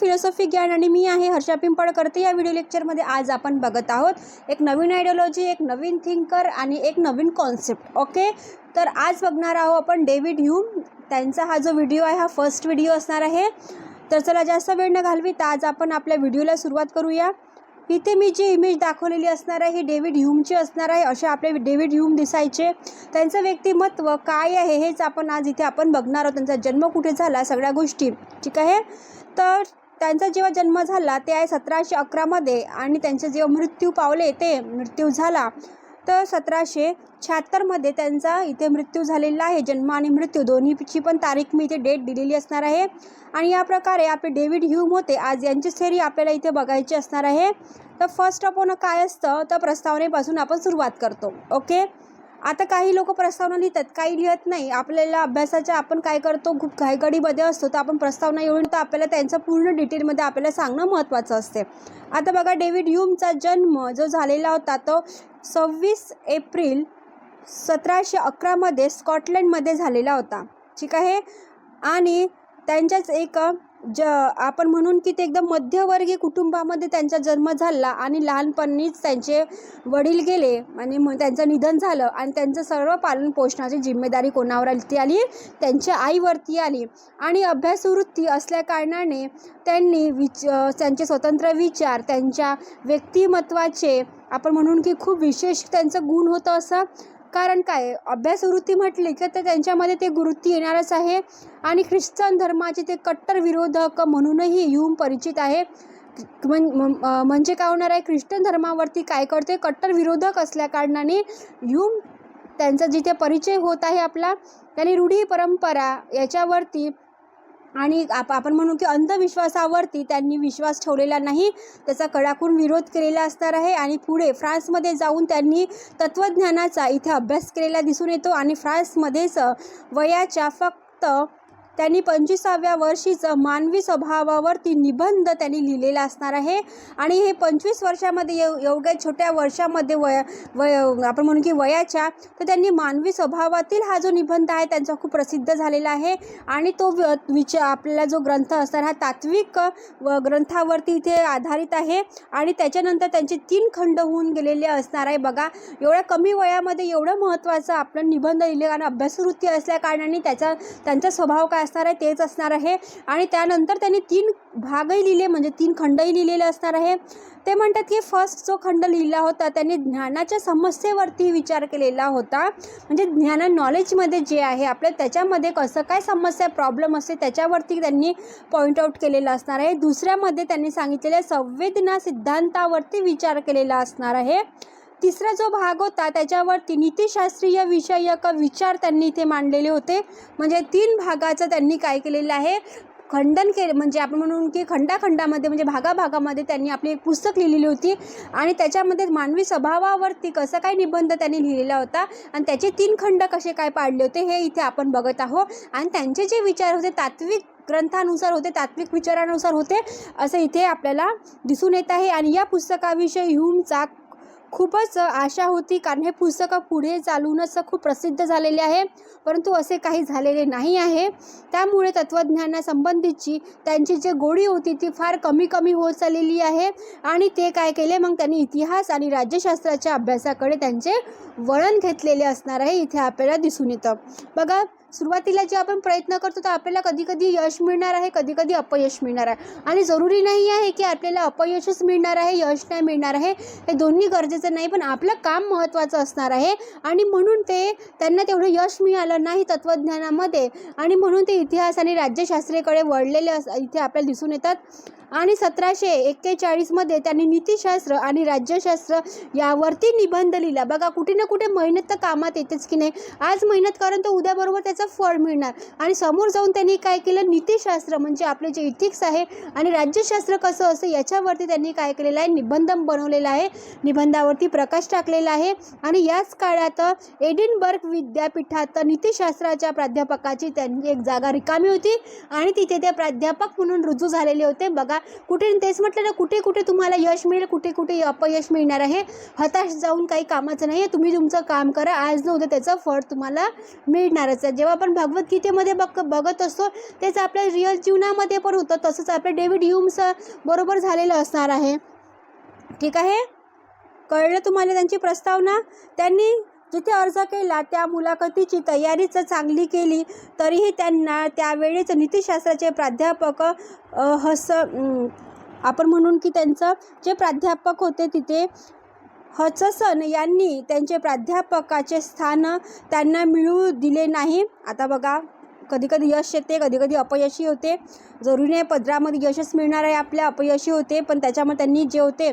Philosophy ज्ञान आणि मी आहे हर्षा पिंपळ करते या व्हिडिओ लेक्चरमध्ये आज आपण बघत आहोत एक नवीन आयडियोलॉजी एक नवीन थिंकर आणि एक नवीन कॉन्सेप्ट ओके तर आज बघणार आहोत आपण डेव्हिड ह्यूम. त्यांचा हा जो व्हिडिओ आहे हा फर्स्ट व्हिडिओ असणार आहे. तर चला जास्त वेळ न घालवीत आज आपण आपल्या व्हिडिओला सुरुवात करूया. इथे मी जी इमेज दाखवलेली असणार आहे ही डेव्हिड ह्यूमची असणार आहे असे आपले डेव्हिड ह्यूम दिसायचे. त्यांचं व्यक्तिमत्व काय आहे हेच आपण आज इथे आपण बघणार आहोत. त्यांचा जन्म कुठे झाला सगळ्या गोष्टी. ठीक आहे? तर त्यांचा जेव्हा जन्म झाला ते आहे सतराशे अकरामध्ये आणि त्यांचे जेव्हा मृत्यू पावले ते मृत्यू झाला. तर सतराशे शहात्तरमध्ये त्यांचा इथे मृत्यू झालेला आहे जन्म आणि मृत्यू. दोन्हीची पण तारीख मी इथे डेट दिलेली असणार आहे. आणि या प्रकारे आपले डेव्हिड ह्यूम होते. आज यांची थेरी आपल्याला इथे बघायची असणार आहे. तर फर्स्ट ऑफ ऑन काय असतं? तर प्रस्तावनेपासून आपण सुरुवात करतो. ओके आता काही लोक प्रस्तावना लिहितात काही लिहित नाही. आपल्याला अभ्यासाच्या आपण काय करतो खूप घाईगडीमध्ये असतो तर आपण प्रस्तावना येऊन तर आपल्याला त्यांचं पूर्ण डिटेलमध्ये आपल्याला सांगणं महत्त्वाचं असते. आता बघा डेव्हिड ह्यूमचा जन्म जो झालेला होता तो सव्वीस एप्रिल सतराशे अकरामध्ये स्कॉटलंडमध्ये झालेला होता. ठीक आहे? आणि त्यांच्याच एक ज आपण म्हणून की ते एकदम मध्यवर्गीय कुटुंबामध्ये त्यांचा जन्म झाला आणि लहानपणीच त्यांचे वडील गेले आणि मग त्यांचं निधन झालं आणि त्यांचं सर्व पालन पोषणाची जिम्मेदारी कोणावरती आली? त्यांच्या आईवरती आली. आणि अभ्यासवृत्ती असल्या कारणाने त्यांनी विच त्यांचे स्वतंत्र विचार त्यांच्या व्यक्तिमत्वाचे आपण म्हणून की खूप विशेष त्यांचं गुण होतं असं कारण काय? अभ्यासवृत्ती म्हटली की तर त्यांच्यामध्ये ते गुरुत्ती येणारच आहे आणि ख्रिश्चन धर्माचे ते कट्टर विरोधक म्हणूनही येऊन परिचित आहे. म- म्हणजे काय होणार आहे? ख्रिश्चन धर्मावरती काय करते? कट्टर विरोधक असल्या कारणाने ह्यूम त्यांचा जिथे परिचय होत आहे आपला त्यांनी रूढी परंपरा याच्यावरती आणि आप आपण म्हणू की अंधविश्वासावरती त्यांनी विश्वास ठेवलेला नाही. त्याचा कडाकून विरोध केलेला असणार आहे आणि पुढे फ्रान्समध्ये जाऊन त्यांनी तत्त्वज्ञानाचा इथे अभ्यास केलेला दिसून येतो आणि फ्रान्समध्येच वयाच्या फक्त त्यांनी पंचवीसाव्या वर्षीचं मानवी स्वभावावरती निबंध त्यांनी लिहिलेला असणार आहे. आणि हे पंचवीस वर्षामध्ये एव एवढ्या छोट्या वर्षामध्ये वय वय आपण म्हणू की वयाच्या तर त्यांनी मानवी स्वभावातील हा जो निबंध आहे त्यांचा खूप प्रसिद्ध झालेला आहे. आणि तो वि- विचार आपल्याला जो ग्रंथ असणार हा तात्विक व ग्रंथावरती इथे आधारित आहे. आणि त्याच्यानंतर त्यांचे तीन खंड होऊन गेलेले असणार आहे. बघा एवढ्या कमी वयामध्ये एवढं महत्त्वाचं आपलं निबंध लिहिले कारण अभ्यासवृत्ती असल्या कारणाने त्याचा त्यांचा स्वभाव काय असणार आहे तेच असणार आहे. आणि त्यानंतर त्यांनी तीन भागही लिहिले म्हणजे तीन खंडही लिहिलेले असणार आहे. ते म्हणतात की फर्स्ट जो खंड लिहिला होता त्यांनी ज्ञानाच्या समस्येवरती विचार केलेला होता. म्हणजे ज्ञान नॉलेजमध्ये जे आहे आपल्या त्याच्यामध्ये कसं काय समस्या प्रॉब्लेम असते त्याच्यावरती त्यांनी पॉईंट आऊट केलेलं असणार आहे. दुसऱ्यामध्ये त्यांनी सांगितलेल्या संवेदना सिद्धांतावरती विचार केलेला असणार आहे. तिसरा जो भाग होता त्याच्यावरती नीतिशास्त्रीय विषयक विचार त्यांनी इथे मांडलेले होते. म्हणजे तीन भागाचं त्यांनी काय केलेलं आहे? खंडन केले म्हणजे आपण म्हणून की खंडाखंडामध्ये म्हणजे भागाभागामध्ये त्यांनी आपली एक पुस्तक लिहिलेली होती. आणि त्याच्यामध्ये मानवी स्वभावावरती कसं काय निबंध त्यांनी लिहिलेला होता आणि त्याचे तीन खंड कसे काय पाडले होते हे इथे आपण बघत आहोत. आणि त्यांचे जे विचार होते तात्विक ग्रंथानुसार होते तात्विक विचारानुसार होते असं इथे आपल्याला दिसून येत आहे. आणि या पुस्तकाविषयी ह्यूमचा खूपच आशा होती कारण हे पुस्तकं पुढे चालूनच खूप प्रसिद्ध झालेले आहे. परंतु असे काही झालेले नाही आहे. त्यामुळे तत्त्वज्ञानासंबंधीची त्यांची जी गोडी होती ती फार कमी कमी होत चाललेली आहे. आणि ते काय केले? मग त्यांनी इतिहास आणि राज्यशास्त्राच्या अभ्यासाकडे त्यांचे वळण घेतलेले असणार आहे इथे आपल्याला दिसून येतं. बघा सुरुवातीला जे आपण प्रयत्न करतो तर आपल्याला कधी कधी यश मिळणार आहे कधी कधी अपयश मिळणार आहे. आणि जरुरी नाही आहे की आपल्याला अपयशच मिळणार आहे यश नाही मिळणार आहे. हे दोन्ही गरजेचं नाही पण आपलं काम महत्त्वाचं असणार आहे. आणि म्हणून ते त्यांना तेवढं यश मिळालं नाही तत्त्वज्ञानामध्ये. आणि म्हणून ते इतिहास आणि राज्यशास्त्रेकडे वळलेले अस इथे आपल्याला दिसून येतात. आणि सतराशे एक्केचाळीसमध्ये त्यांनी नीतिशास्त्र आणि राज्यशास्त्र यावरती निबंध लिहिला. बघा कुठे ना कुठे मेहनत तर कामात येतेच की नाही. आज मेहनत करून तर उद्याबरोबर त्याचं फळ मिळणार. आणि समोर जाऊन त्यांनी काय केलं? नीतिशास्त्र म्हणजे आपले जे इथिक्स आहे आणि राज्यशास्त्र कसं असतं याच्यावरती त्यांनी काय केलेलं आहे? निबंध बनवलेला आहे. निबंधावरती प्रकाश टाकलेला आहे. आणि याच काळात एडिनबर्ग विद्यापीठात नीतिशास्त्राच्या प्राध्यापकाची त्यांनी एक जागा रिकामी होती. आणि तिथे ते प्राध्यापक म्हणून रुजू झालेले होते. बघा कुठे तेच म्हटलं ना कुठे कुठे तुम्हाला यश मिळेल कुठे कुठे अपयश मिळणार आहे. हताश जाऊन काही कामाचं नाही आहे तुम्ही तुमचं काम करा. आज न उद्या त्याचं फळ तुम्हाला मिळणारच आहे. जेव्हा आपण भगवद्गीतेमध्ये बघ बघत असतो तेच आपल्या रिअल जीवनामध्ये पण होतं. तसंच आपल्या डेव्हिड ह्यूम्स बरोबर झालेलं असणार आहे. ठीक आहे? कळलं तुम्हाला त्यांची प्रस्तावना? त्यांनी जिथे अर्ज केला त्या मुलाखतीची तयारीच चांगली केली तरीही त्यांना त्यावेळेच नीतिशास्त्राचे प्राध्यापक हस आपण म्हणून की त्यांचं जे प्राध्यापक होते तिथे हचसन यांनी त्यांचे प्राध्यापकाचे स्थान त्यांना मिळू दिले नाही. आता बघा कधीकधी यश येते कधीकधी अपयशी होते. जरुरी नाही पदरामध्ये यशच मिळणार आहे आपल्या अपयशी होते पण त्याच्यामुळे त्यांनी जे होते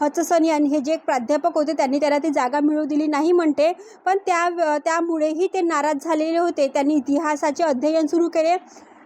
हचसन यांनी हे जे एक प्राध्यापक होते त्यांनी त्याला ती जागा मिळू दिली नाही म्हणते. पण त्या त्यामुळेही ते नाराज झालेले होते. त्यांनी इतिहासाचे अध्ययन सुरू केले.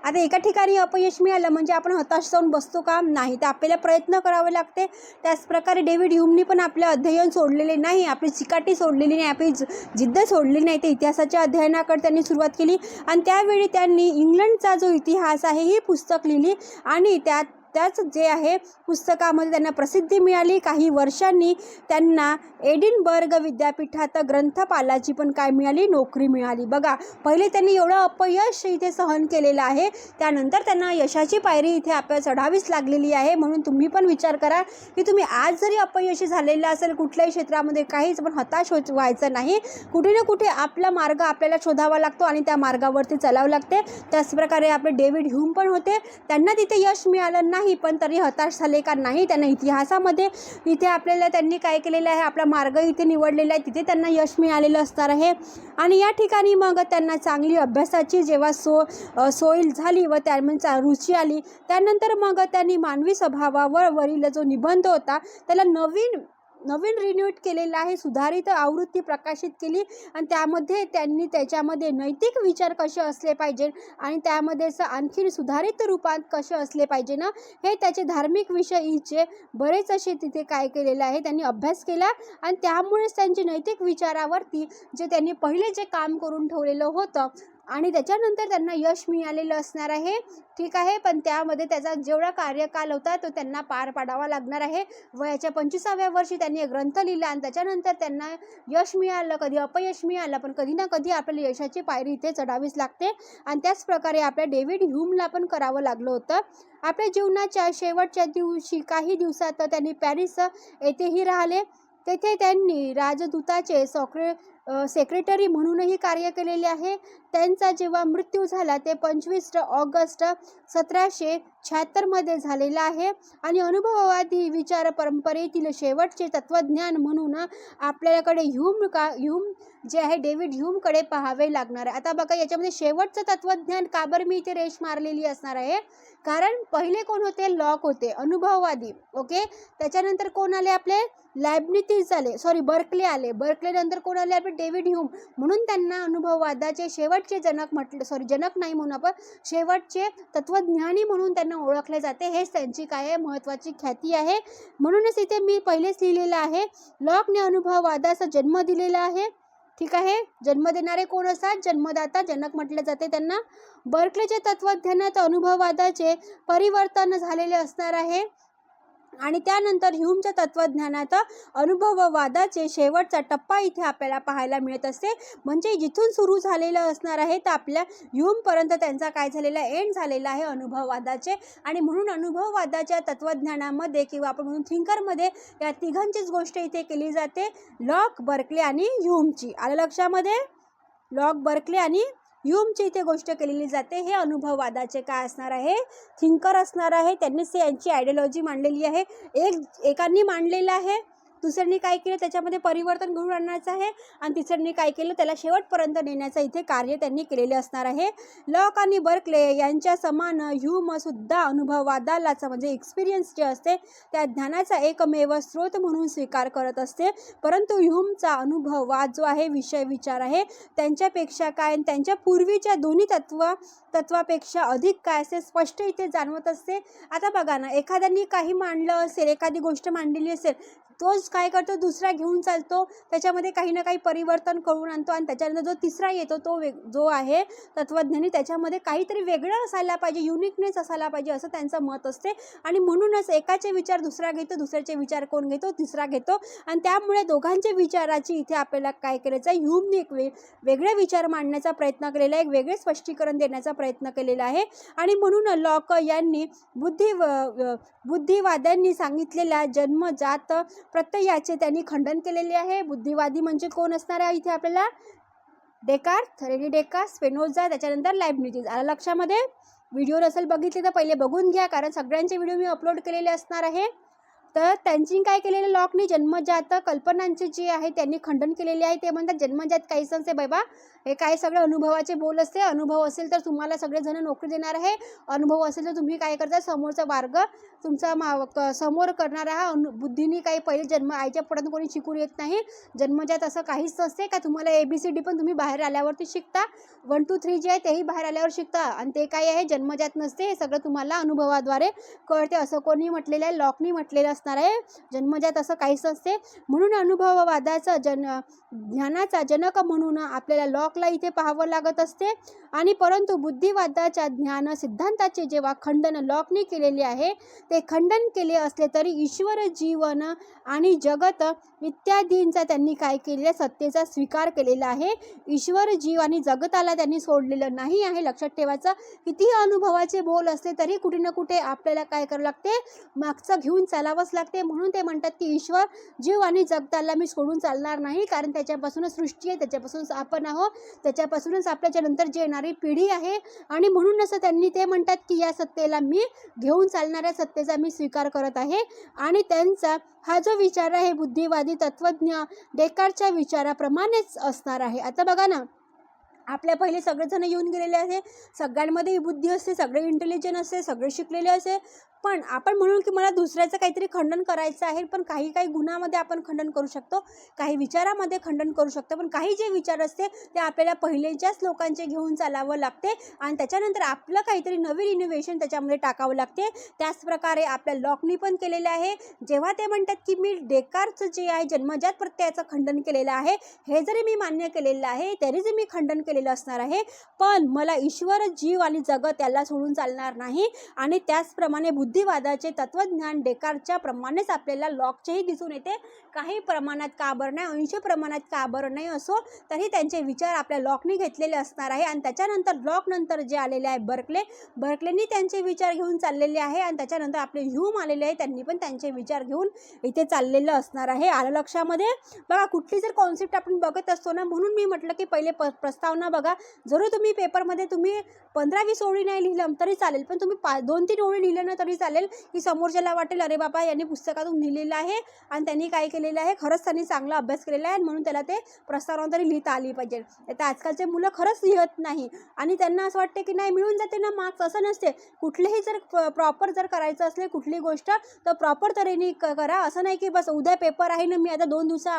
आता एका ठिकाणी अपयश मिळालं म्हणजे आपण हताश जाऊन बसतो का? नाही. तर आपल्याला प्रयत्न करावे लागते. त्याचप्रकारे डेव्हिड ह्यूमनी पण आपले अध्ययन सोडलेले नाही. आपली चिकाटी सोडलेली नाही. आपली जिद्द सोडली नाही. ते इतिहासाच्या अध्ययनाकडे त्यांनी सुरुवात केली. आणि त्यावेळी त्यांनी इंग्लंडचा जो इतिहास आहे ही पुस्तक लिहिली. आणि त्यात त्याच जे आहे पुस्तकामध्ये त्यांना प्रसिद्धी मिळाली. काही वर्षांनी त्यांना एडिनबर्ग विद्यापीठात ग्रंथपालाची पण काय मिळाली? नोकरी मिळाली. बघा पहिले त्यांनी एवढं अपयश इथे सहन केलेलं आहे. त्यानंतर त्यांना यशाची पायरी इथे आपल्याला चढावीच लागलेली आहे. म्हणून तुम्ही पण विचार करा की तुम्ही आज जरी अपयशी झालेला असेल कुठल्याही क्षेत्रामध्ये काहीच पण हताश हो व्हायचं नाही. कुठे ना कुठे आपला मार्ग आपल्याला शोधावा लागतो आणि त्या मार्गावरती चालावं लागते. त्याचप्रकारे आपले डेव्हिड ह्यूम पण होते. त्यांना तिथे यश मिळालं नाही. नाही पण तरी हताश झाले का नाही त्यांना इतिहासामध्ये? इथे आपल्याला त्यांनी काय केलेलं आहे? आपला मार्ग इथे निवडलेला आहे तिथे त्यांना यश मिळालेलं असणार आहे. आणि या ठिकाणी मग त्यांना चांगली अभ्यासाची जेव्हा सो अ, सोय झाली व त्या रुची आली त्यानंतर मग त्यांनी मानवी स्वभावावर वरील जो निबंध होता त्याला नवीन नवीन रिन्यूट केलेला आहे सुधारित आवृत्ती प्रकाशित केली आणि त्यामध्ये त्यांनी त्याच्यामध्ये नैतिक विचार कसे असले पाहिजे आणि त्यामध्ये असं आणखी सुधारित रूपात कसे असले पाहिजे ना हे त्याचे धार्मिक विषयीचे बरेच असे तिथे काय केलेलं आहे त्यांनी अभ्यास केला आणि त्यामुळेच त्यांचे नैतिक विचारावरती जे त्यांनी पहिले जे काम करून ठेवलेलं होतं आणि त्याच्यानंतर त्यांना यश मिळालेलं असणार आहे. ठीक आहे पण त्यामध्ये त्याचा जेवढा कार्यकाल होता तो त्यांना पार पाडावा लागणार आहे. वयाच्या पंचवीसाव्या वर्षी त्यांनी एक ग्रंथ लिहिला आणि त्याच्यानंतर त्यांना यश मिळालं. कधी अपयश मिळालं पण कधी ना कधी आपल्याला यशाची पायरी इथे चढावीच लागते. आणि त्याच प्रकारे आपल्या डेव्हिड ह्यूमला पण करावं लागलं होतं. आपल्या जीवनाच्या शेवटच्या दिवशी काही दिवसात त्यांनी पॅरिस येथेही राहिले. तेथे त्यांनी राजदूताचे सॉक्रे सेक्रेटरी म्हणूनही कार्य केलेले आहे. त्यांचा जेव्हा मृत्यू झाला ते पंचवीस ऑगस्ट सतराशे शहात्तरमध्ये झालेला आहे. आणि अनुभववादी विचार परंपरेतील शेवटचे तत्त्वज्ञान म्हणून आपल्याकडे ह्यूम का ह्यूम जे आहे डेव्हिड ह्यूमकडे पाहावे लागणार आहे. आता बघा याच्यामध्ये शेवटचं तत्त्वज्ञान का बरं मी इथे रेश मारलेली असणार आहे? कारण पहिले कोण होते? लॉक होते. अनुभववादी ओके? त्याच्यानंतर कोण आले आपले? लॅबनितीज आले. सॉरी बर्कले आले. बर्कले नंतर कोण आले आपले? David Hume. म्हणून त्यांना अनुभववादाचे शेवटचे जनक म्हटले सॉरी जनक नाही म्हणून आपण शेवटचे ज्ञानी म्हणून त्यांना ओळखले जाते. हेच त्यांची काय आहे महत्त्वाची ख्याती आहे. म्हणूनच इथे मी पहिलेच लिहिलेलं आहे. लॉकने अनुभववादाचा जन्म दिलेला आहे. ठीक आहे? जन्म देणारे कोण असतात? जन्मदाता जनक म्हटले जाते त्यांना. बर्कलेचे तत्वज्ञानात अनुभववादाचे परिवर्तन झालेले असणार आहे. आणि त्यानंतर ह्यूमच्या तत्त्वज्ञानाचा अनुभववादाचे शेवटचा टप्पा इथे आपल्याला पाहायला मिळत असते. म्हणजे जिथून सुरू झालेलं असणार आहे तर आपल्या ह्यूमपर्यंत त्यांचा काय झालेला एंड झालेला आहे अनुभववादाचे. आणि म्हणून अनुभववादाच्या तत्त्वज्ञानामध्ये किंवा आपण म्हणून थिंकरमध्ये या तिघांचीच गोष्ट इथे केली जाते. लॉक बर्कले आणि ह्यूमची. आलं लक्षामध्ये? लॉक बर्कले आणि युमची इथे गोष्ट केलेली जाते. हे अनुभववादाचे काय असणार आहे? थिंकर असणार आहे. त्यांनीच यांची आयडियॉलॉजी मांडलेली आहे. एक एकांनी मांडलेलं आहे. दुसऱ्यांनी काय केलं त्याच्यामध्ये परिवर्तन घडून आणण्याचं आहे. आणि तिसऱ्यांनी काय केलं त्याला शेवटपर्यंत नेण्याचं इथे कार्य त्यांनी केलेले असणार आहे. लॉक आणि बर्कले यांच्या समान ह्यूमसुद्धा अनुभववादालाच म्हणजे एक्सपिरियन्स जे असते त्या ज्ञानाचा एकमेव स्रोत म्हणून स्वीकार करत असते. परंतु ह्यूमचा अनुभववाद जो आहे विषय विचार आहे त्यांच्यापेक्षा काय त्यांच्या पूर्वीच्या दोन्ही तत्व तत्वापेक्षा अधिक काय असे स्पष्ट इथे जाणवत असते. आता बघा ना एखाद्यानी काही मांडलं असेल एखादी गोष्ट मांडलेली असेल तोच काय करतो? दुसरा घेऊन चालतो त्याच्यामध्ये काही ना काही परिवर्तन करून आणतो आणि त्याच्यानंतर जो तिसरा येतो तो वेग जो आहे तत्त्वज्ञानी त्याच्यामध्ये काहीतरी वेगळं असायला पाहिजे युनिकनेस असायला पाहिजे असं त्यांचं मत असते. आणि म्हणूनच एकाचे विचार दुसरा घेतो दुसऱ्याचे विचार कोण घेतो? तिसरा घेतो. आणि त्यामुळे दोघांच्या विचाराची इथे आपल्याला काय करायचं आहे? ह्यूमने एक वे वेगळे विचार मांडण्याचा प्रयत्न केलेला आहे एक वेगळे स्पष्टीकरण देण्याचा प्रयत्न प्रयत्न केलेला आहे. आणि म्हणून लॉक यांनी बुद्धी बुद्धिवाद्यांनी सांगितलेल्या जन्मजात प्रत्ययाचे त्यांनी खंडन केलेले आहे. बुद्धिवादी म्हणजे कोण असणार आहे इथे आपल्याला? डेकार्थ रेनी डेकार स्पेनोजा त्याच्यानंतर लायबनिटीज. आलं लक्षामध्ये? व्हिडिओ नसेल बघितले तर पहिले बघून घ्या कारण सगळ्यांचे व्हिडिओ मी अपलोड केलेले असणार आहे. तर त्यांची काय केलेलं लॉकने जन्मजात कल्पनांचे जे आहे त्यांनी खंडन केलेले आहे. ते म्हणतात जन्मजात काहीच नसते बाबा? हे काय सगळं अनुभवाचे बोल असते. अनुभव असेल तर तुम्हाला सगळेजण नोकरी देणार आहे. अनुभव असेल तर तुम्ही काय करता? समोरचा मार्ग तुमचा मा क- समोर करणारा हा अनु बुद्धीने काही पहिले जन्म आईच्या पोटातून कोणी शिकून येत नाही. जन्मजात असं काहीच नसते का? तुम्हाला ए बी सी डी पण तुम्ही बाहेर आल्यावरती शिकता. वन टू थ्री जे आहे तेही बाहेर आल्यावर शिकता. आणि ते काय आहे? जन्मजात नसते. हे सगळं तुम्हाला अनुभवाद्वारे कळते. असं कोणी म्हटलेलं आहे? लॉकनी म्हटलेलं असणार आहे. जन्मजात असं काहीच असते म्हणून अनुभववादाचा जन ज्ञानाचा जनक म्हणून आपल्याला लॉकला इथे पाहावं लागत असते. आणि परंतु बुद्धिवादाच्या ज्ञान सिद्धांताचे जेव्हा खंडन लॉकने केलेले आहे ते खंडन केले असले तरी ईश्वर जीवन आणि जगत इत्यादींचा त्यांनी काय केलेलं आहे सत्तेचा स्वीकार केलेला आहे. ईश्वर जीव आणि जगताला त्यांनी सोडलेलं नाही आहे. लक्षात ठेवायचं कितीही अनुभवाचे बोल असले तरी कुठे ना कुठे आपल्याला काय करावं लागते? मागचं घेऊन करावंच लागते म्हणून ते म्हणतात की ईश्वर जीव आणि जगताला मी सोडून चालणार नाही कारण त्याच्यापासूनच सृष्टी आहे त्याच्यापासूनच आपण आहोत त्याच्यापासूनच आपल्याच्या नंतर जी येणारी पिढी आहे. आणि म्हणून असं त्यांनी ते म्हणतात की या सत्तेला मी घेऊन चालणाऱ्या सत्तेचा मी स्वीकार करत आहे. आणि त्यांचा हा जो विचार आहे बुद्धिवादी तत्त्वज्ञ डेकारच्या विचाराप्रमाणेच असणार आहे. आता बघा ना आपल्या पहिले सगळेजण येऊन गेलेले आहे सगळ्यांमध्ये बुद्धी असते सगळे इंटेलिजंट असते सगळे शिकलेले असते पण आपण म्हणून की मला दुसऱ्याचं काहीतरी खंडन करायचं आहे पण काही काही गुणामध्ये आपण खंडन करू शकतो काही विचारामध्ये खंडन करू शकतो पण काही जे विचार असते ते आपल्याला पहिलेच्याच लोकांचे घेऊन चालावं लागते आणि त्याच्यानंतर आपलं काहीतरी नवीन इनोव्हेशन त्याच्यामध्ये टाकावं लागते. त्याचप्रकारे आपल्या लॉकनी पण केलेलं आहे. जेव्हा ते म्हणतात की मी डेकारचं जे आहे जन्मजात प्रत्ययाचं खंडन केलेलं आहे हे जरी मी मान्य केलेलं आहे तरी जे मी खंडन केलेलं असणार आहे पण मला ईश्वर जीव आणि जगत याला सोडून चालणार नाही आणि त्याचप्रमाणे बुद्ध बुद्धिवादाचे तत्त्वज्ञान डेकारच्या प्रमाणेच आपल्याला लॉकचेही दिसून येते. काही प्रमाणात का बरं नाही ऐंशी प्रमाणात का बरं नाही असो तरी त्यांचे विचार आपल्या लॉकनी घेतलेले असणार आहे. आणि त्याच्यानंतर लॉकनंतर जे आलेले आहे बर्कले बर्कलेनी त्यांचे विचार घेऊन चाललेले आहे आणि त्याच्यानंतर आपले ह्यूम आलेले आहे त्यांनी पण त्यांचे विचार घेऊन इथे चाललेलं असणार आहे. आलं लक्षामध्ये? बघा कुठली जर कॉन्सेप्ट आपण बघत असतो ना म्हणून मी म्हटलं की पहिले प प्रस्तावना बघा. जरूर तुम्ही पेपरमध्ये तुम्ही पंधरा वीस ओळी नाही लिहिलं तरी चालेल पण तुम्ही पा दोन तीन ओळी लिहिलं ना तरी चालेल. की समोरच्याला वाटेल अरे बाबा यांनी पुस्तकातून लिहिलेलं आहे आणि त्यांनी काय केलेलं आहे? खरंच त्यांनी चांगला अभ्यास केलेला आहे म्हणून त्याला ते प्रस्तावना तरी लिहिता आली पाहिजे. आता आजकालचे मुलं खरंच लिहत नाही. आणि त्यांना असं वाटते की नाही मिळून जाते ना मार्क्स असं नसते. कुठलेही जर प्रॉपर जर करायचं असले कुठली गोष्ट तर प्रॉपर तऱ्हेने क- करा. असं नाही की बस उद्या पेपर आहे ना मी आता दोन दिवसा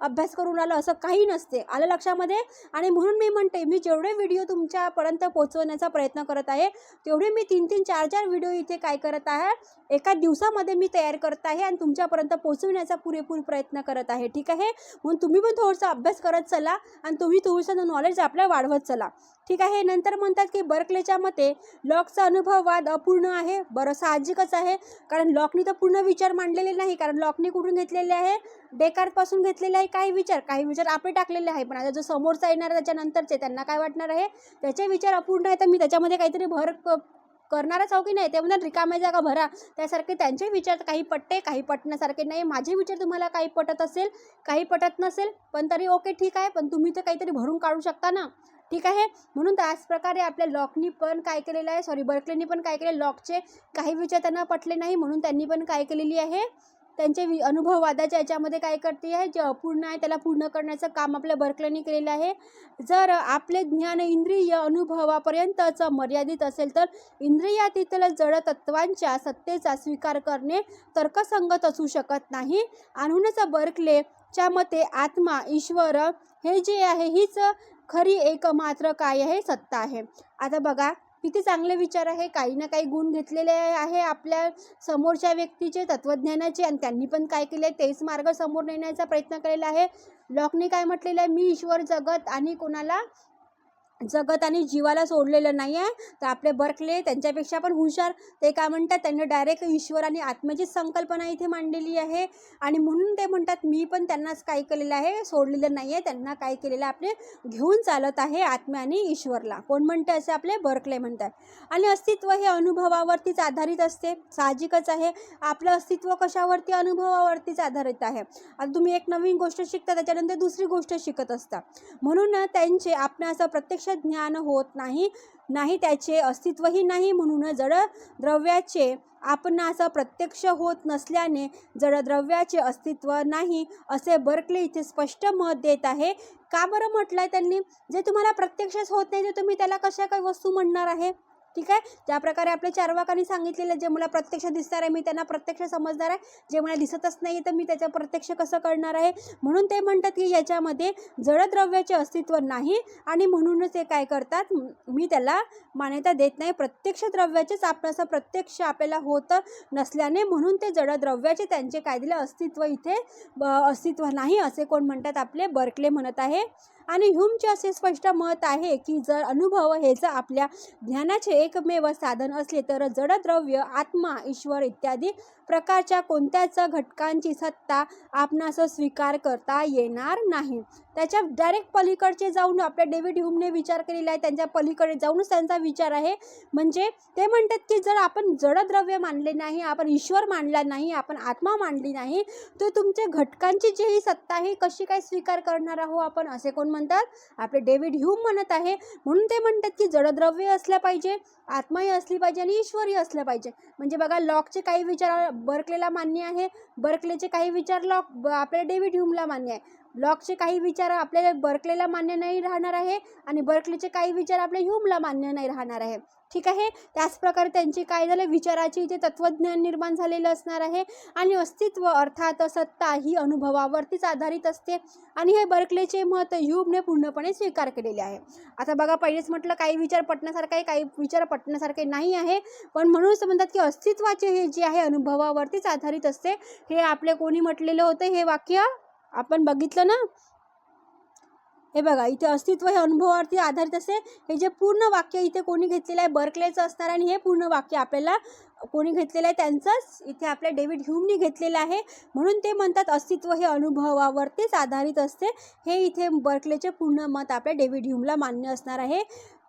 अभ्यास करून आलो असं काही नसते. आलं लक्षामध्ये? आणि म्हणून मी म्हणते मी जेवढे व्हिडिओ तुमच्यापर्यंत पोहोचवण्याचा प्रयत्न करत आहे तेवढे मी तीन तीन चार चार व्हिडिओ इथे काय करत आहे. एका दिवसामध्ये मी तयार करत आहे आणि तुमच्यापर्यंत पोहोचवण्याचा पुरेपूर प्रयत्न करत आहे. ठीक आहे? म्हणून तुम्ही पण थोडंसं अभ्यास करत चला आणि तुम्ही थोडंसं नॉलेज आपलं वाढवत चला. ठीक आहे? नंतर म्हणतात की बर्कलेच्या मते लॉकचा अनुभववाद अपूर्ण आहे. बरं साहजिकच आहे. कारण लॉकनी तर पूर्ण विचार मांडलेले नाही. कारण लॉकने कुठून घेतलेले आहे? डेकारपासून घेतलेले आहे काही विचार. काही विचार आपले टाकलेले आहे. पण आता जो समोरचा येणार आहे त्याच्यानंतरचे त्यांना काय वाटणार आहे? त्याचे विचार अपूर्ण आहे. तर मी त्याच्यामध्ये काहीतरी भर करणारच आहो की नाही? ते म्हणतात रिकाम्या जागा भरा. त्यासारखे त्यांचे विचार काही पटते काही पटण्यासारखे नाही. माझे विचार तुम्हाला काही पटत असेल काही पटत नसेल पण तरी ओके ठीक आहे. पण तुम्ही तर काहीतरी भरून काढू शकता ना. ठीक आहे? म्हणून त्याच प्रकारे आपल्या लॉकनी पण काय केलेलं आहे? सॉरी बर्कलेनी पण काय केले? लॉकचे काही विचार त्यांना पटले नाही म्हणून त्यांनी पण काय केलेली आहे? त्यांचे वि अनुभववादाच्या याच्यामध्ये काय करते आहे जे अपूर्ण आहे त्याला पूर्ण करण्याचं काम आपल्या बर्कलेनी केलेलं आहे. जर आपले ज्ञान इंद्रिय अनुभवापर्यंतच मर्यादित असेल तर इंद्रियातीतील जड तत्वांच्या सत्तेचा स्वीकार करणे तर्कसंगत असू शकत नाही. म्हणूनच बर्कलेच्या मते आत्मा ईश्वर हे जे आहे हीच खरी एकमात्र काय आहे सत्ता आहे. आता बघा किती चांगले विचार आहे काही ना काही गुण घेतलेले आहे आपल्या समोरच्या व्यक्तीचे तत्त्वज्ञानाचे आणि त्यांनी पण काय केले तेच मार्ग समोर नेण्याचा प्रयत्न केलेला आहे. लॉकने काय म्हटलेलं आहे? मी ईश्वर जगत आणि कोणाला जगत आणि जीवाला सोडलेलं नाही आहे तर आपले बर्कले त्यांच्यापेक्षा पण हुशार. ते काय म्हणतात? त्यांनी डायरेक्ट ईश्वर आणि आत्म्याची संकल्पना इथे मांडलेली आहे. आणि म्हणून ते म्हणतात मी पण त्यांनाच काय केलेलं आहे? सोडलेलं नाही आहे त्यांना काय केलेलं आहे? आपले घेऊन चालत आहे आत्म्या आणि ईश्वरला. कोण म्हणते असे आपले बर्कले म्हणतात. आणि अस्तित्व हे अनुभवावरतीच आधारित असते. साहजिकच आहे. आपलं अस्तित्व कशावरती? अनुभवावरतीच आधारित आहे. आता तुम्ही एक नवीन गोष्ट शिकता त्याच्यानंतर दुसरी गोष्ट शिकत असता. म्हणून त्यांचे आपण असं प्रत्यक्ष ज्ञान होत नाही नाही त्याचे अस्तित्वही नाही म्हणून जड द्रव्याचे आपण असं प्रत्यक्ष होत नसल्याने जडद्रव्याचे अस्तित्व नाही असे बर्कले इथे स्पष्ट मत देत आहे. का बरं म्हटलं आहे त्यांनी? जे तुम्हाला प्रत्यक्षच होत नाही ते तुम्ही त्याला कशा काही वस्तू म्हणणार आहे? ठीक आहे? ज्या प्रकारे आपल्या चारवाकांनी सांगितलेलं जे मला प्रत्यक्ष दिसणार आहे मी त्यांना प्रत्यक्ष समजणार आहे. जे मला दिसतच नाही तर मी त्याचं प्रत्यक्ष कसं करणार आहे? म्हणून ते म्हणतात की याच्यामध्ये जडद्रव्याचे अस्तित्व नाही आणि म्हणूनच ते काय करतात? मी त्याला मान्यता देत नाही. प्रत्यक्ष द्रव्याचेच आपण असं प्रत्यक्ष आपल्याला होतं नसल्याने म्हणून ते जडद्रव्याचे त्यांचे काय दिले? अस्तित्व इथे अस्तित्व नाही असे कोण म्हणतात आपले? बर्कले म्हणत आहे. आणि ह्युमचे असे स्पष्ट मत आहे की जर अनुभव हे जर आपल्या ज्ञानाचे एकमेव साधन असले तर जडद्रव्य आत्मा ईश्वर इत्यादी प्रकारच्या कोणत्याच घटकांची सत्ता आपणास स्वीकार करता येणार नाही. त्याच्या डायरेक्ट पलीकडचे जाऊन आपल्या डेव्हिड ह्यूमने विचार केलेला आहे. त्यांच्या पलीकडे जाऊनच त्यांचा विचार आहे. म्हणजे ते म्हणतात की जर आपण जडद्रव्य मानले नाही आपण ईश्वर मानला नाही आपण आत्मा मानली नाही तर तुमच्या घटकांची जी ही सत्ता आहे कशी काय स्वीकार करणार आहो आपण? असे कोण म्हणतात? आपले डेव्हिड ह्यूम म्हणत आहे. म्हणून ते म्हणतात की जडद्रव्य असल्या पाहिजे आत्माही असली पाहिजे आणि ईश्वरही असलं पाहिजे. म्हणजे बघा लॉकचे काही विचार बर्कलेला मान्य आहे. बर्कलेचे काही विचार लॉक आपल्या डेव्हिड ह्यूमला मान्य आहे. लॉकचे काही विचार आपल्याला बर्कलेला मान्य नाही राहणार आहे आणि बर्कलेचे काही विचार आपल्या ह्यूमला मान्य नाही राहणार आहे. ठीक आहे? त्याचप्रकारे त्यांचे काय झाले? विचाराची इथे तत्त्वज्ञान निर्माण झालेलं असणार आहे. आणि अस्तित्व अर्थात सत्ता ही अनुभवावरतीच आधारित असते. आणि हे बर्कलेचे मत ह्यूमने पूर्णपणे स्वीकार केलेले आहे. आता बघा पहिलेच म्हटलं काही विचार पटण्यासारखा आहे काही विचार पटण्यासारखे नाही आहे. पण म्हणूनच म्हणतात की अस्तित्वाचे हे जे आहे अनुभवावरतीच आधारित असते. हे आपले कोणी म्हटलेलं होतं? हे वाक्य आपण बघितलं ना? हे बघा इथे अस्तित्व हे अनुभवावरती आधारित असते. हे जे पूर्ण वाक्य इथे कोणी घेतलेलं आहे बर्कलेचं असणार आणि हे पूर्ण वाक्य आपल्याला कोणी घेतलेलं आहे त्यांचंच इथे आपल्या डेव्हिड ह्यूमनी घेतलेलं आहे. म्हणून ते म्हणतात अस्तित्व हे अनुभवावरतीच आधारित असते. हे इथे बर्कलेचे पूर्ण मत आपल्या डेव्हिड ह्यूमला मान्य असणार आहे.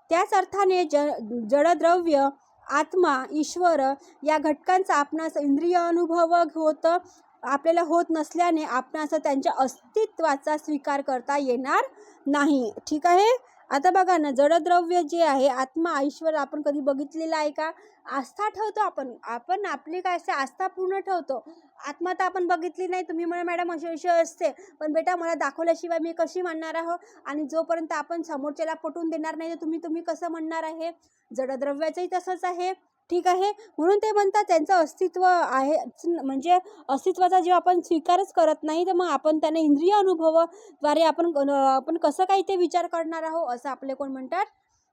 त्याच अर्थाने ज जडद्रव्य आत्मा ईश्वर या घटकांचा आपणास इंद्रिय अनुभव होतं आपल्याला होत नसल्याने आपणास त्यांच्या अस्तित्वाचा स्वीकार करता येणार नाही. ठीक आहे? आता बघा ना जडद्रव्य जे आहे आत्मा ईश्वर आपण कधी बघितलेलं आहे का? आस्था ठेवतो आपण. आपण आपली काय असते आस्था पूर्ण ठेवतो. आत्मा तर आपण बघितली नाही. तुम्ही म्हणा मॅडम अशी अशी असते. पण बेटा मला दाखवल्याशिवाय मी कशी म्हणणार आहो? आणि जोपर्यंत आपण समोरच्याला पटवून देणार नाही तर तुम्ही तुम्ही कसं म्हणणार आहे? जडद्रव्याचंही तसंच आहे. ठीक आहे? म्हणून ते म्हणतात त्यांचं अस्तित्व आहे म्हणजे अस्तित्वाचा जेव्हा आपण स्वीकारच करत नाही तर मग आपण त्यांना इंद्रिय अनुभवाद्वारे आपण आपण कसं काही ते विचार करणार आहोत असं आपले कोण म्हणतात?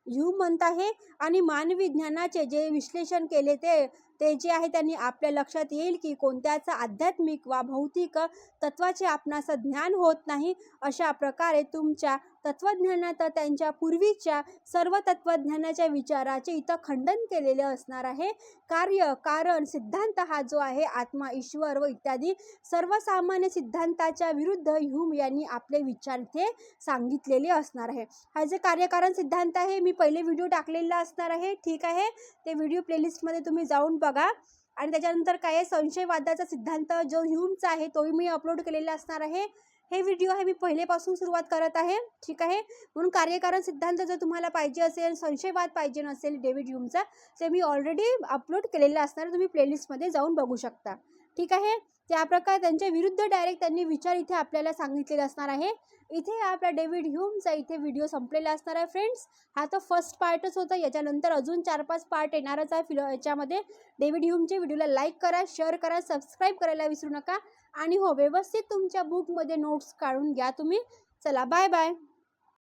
यू म्हणत आहे. आणि मानवी ज्ञानाचे जे विश्लेषण केले ते ते जे आहे त्यांनी आपल्या लक्षात येईल की कोणत्याच आध्यात्मिक वा भौतिक तत्वाचे आपणास ज्ञान होत नाही अशा प्रकारे तुमच्या तत्त्वज्ञानात त्यांच्या पूर्वीच्या सर्व तत्त्वज्ञानाच्या विचाराचे इथं खंडन केलेले असणार आहे. कार्य कारण सिद्धांत हा जो आहे आत्मा ईश्वर व इत्यादी सर्वसामान्य सिद्धांताच्या विरुद्ध ह्यूम यांनी आपले विचार इथे सांगितलेले असणार आहे. हा जे कार्यकारण सिद्धांत आहे मी पहिले व्हिडिओ टाकलेला असणार आहे. ठीक आहे. ते व्हिडिओ प्लेलिस्टमध्ये तुम्ही जाऊन बघा. बघा. आणि त्याच्यानंतर काय आहे? संशयवादाचा सिद्धांत जो ह्यूमचा आहे तोही मी अपलोड केलेला असणार आहे. हे व्हिडिओ आहे मी पहिलेपासून सुरुवात करत आहे. ठीक आहे? म्हणून कार्यकारण सिद्धांत जर तुम्हाला पाहिजे असेल संशयवाद पाहिजे नसेल डेव्हिड ह्यूमचा ते मी ऑलरेडी अपलोड केलेलं असणार. तुम्ही प्लेलिस्टमध्ये जाऊन बघू शकता. ठीक आहे? त्याप्रकारे त्यांच्या विरुद्ध डायरेक्ट त्यांनी विचार इथे आपल्याला सांगितलेले असणार आहे. इथे आपला डेव्हिड ह्यूमचा इथे व्हिडिओ संपलेला असणार आहे फ्रेंड्स हा तर फर्स्ट पार्टच होता. याच्यानंतर अजून चार पाच पार्ट येणारच आहे फिलो याच्यामध्ये. डेव्हिड ह्यूमचे व्हिडिओला लाईक करा शेअर करा सबस्क्राईब करायला विसरू नका. आणि हो व्यवस्थित तुमच्या बुकमध्ये नोट्स काढून घ्या तुम्ही. चला बाय बाय